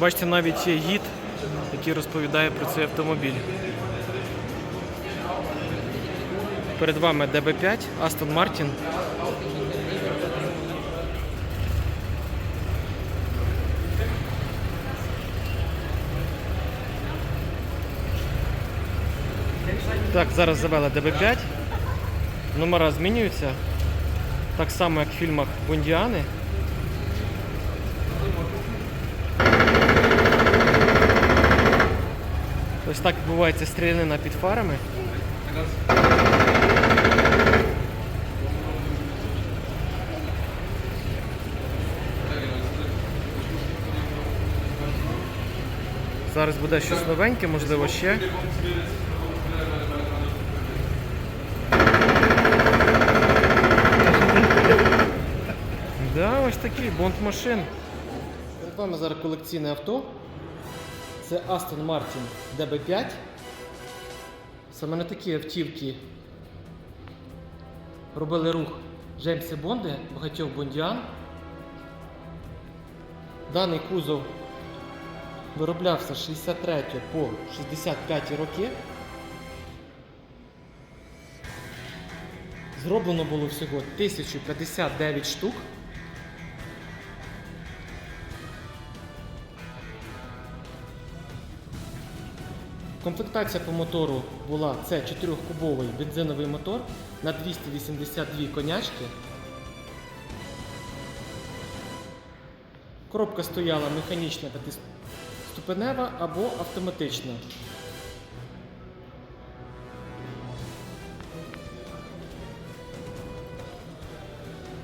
Бачите, навіть є гід, який розповідає про цей автомобіль. Перед вами DB5, Aston Martin. Так, зараз завели DB5. Номера змінюються. Так само, як в фільмах Бондіани. Так відбувається стрілянина під фарами. Зараз буде щось новеньке, можливо, ще. Да, ось такий бонд машин. Перед вами зараз колекційне авто. Це Aston Martin DB5. Саме на такі автівки робили рух Джеймси Бонди, багатьох бондіан. Даний кузов вироблявся з 63 по 65 роки. Зроблено було всього 1059 штук. Комплектація по мотору була це 4-кубовий бензиновий мотор на 282 конячки. Коробка стояла механічна п'ятиступенева або автоматична.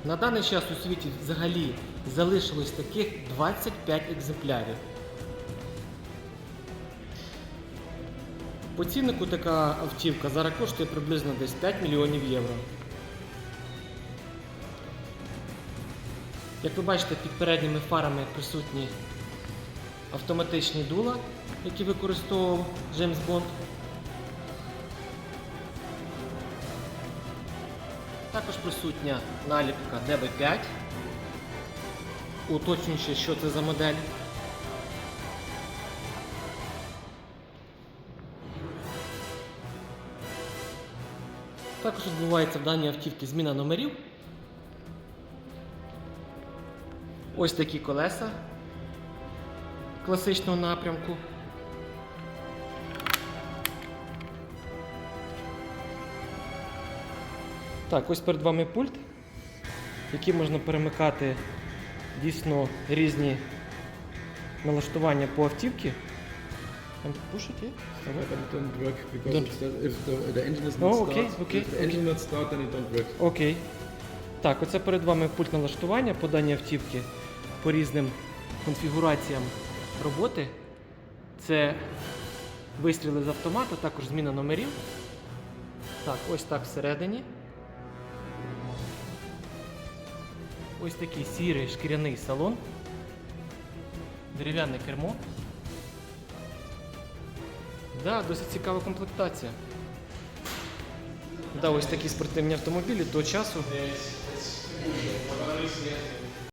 На даний час у світі взагалі залишилось таких 25 екземплярів. По така автівка зараз коштує приблизно десь 5 мільйонів євро. Як ви бачите, під передніми фарами присутні автоматичні дула, які використовував Джеймс Бонд. Також присутня наліпка DB5. Уточнюючи, що це за модель. Також відбувається в даній автівці зміна номерів. Ось такі колеса класичного напрямку. Так, ось перед вами пульт, який можна перемикати дійсно різні налаштування по автівці. Там push it, yeah? But it don't work because Don't- it's not- if the, the engine is Oh, okay, start, okay, if the engine not start, then it don't work. Окей. Так, оце перед вами пульт налаштування по даній автівки по різним конфігураціям роботи. Це вистріли з автомата, також зміна номерів. Так, ось так всередині. Ось такий сірий шкіряний салон. Дерев'яне кермо. Да, досить цікава комплектація. Да, ось такі спортивні автомобілі до часу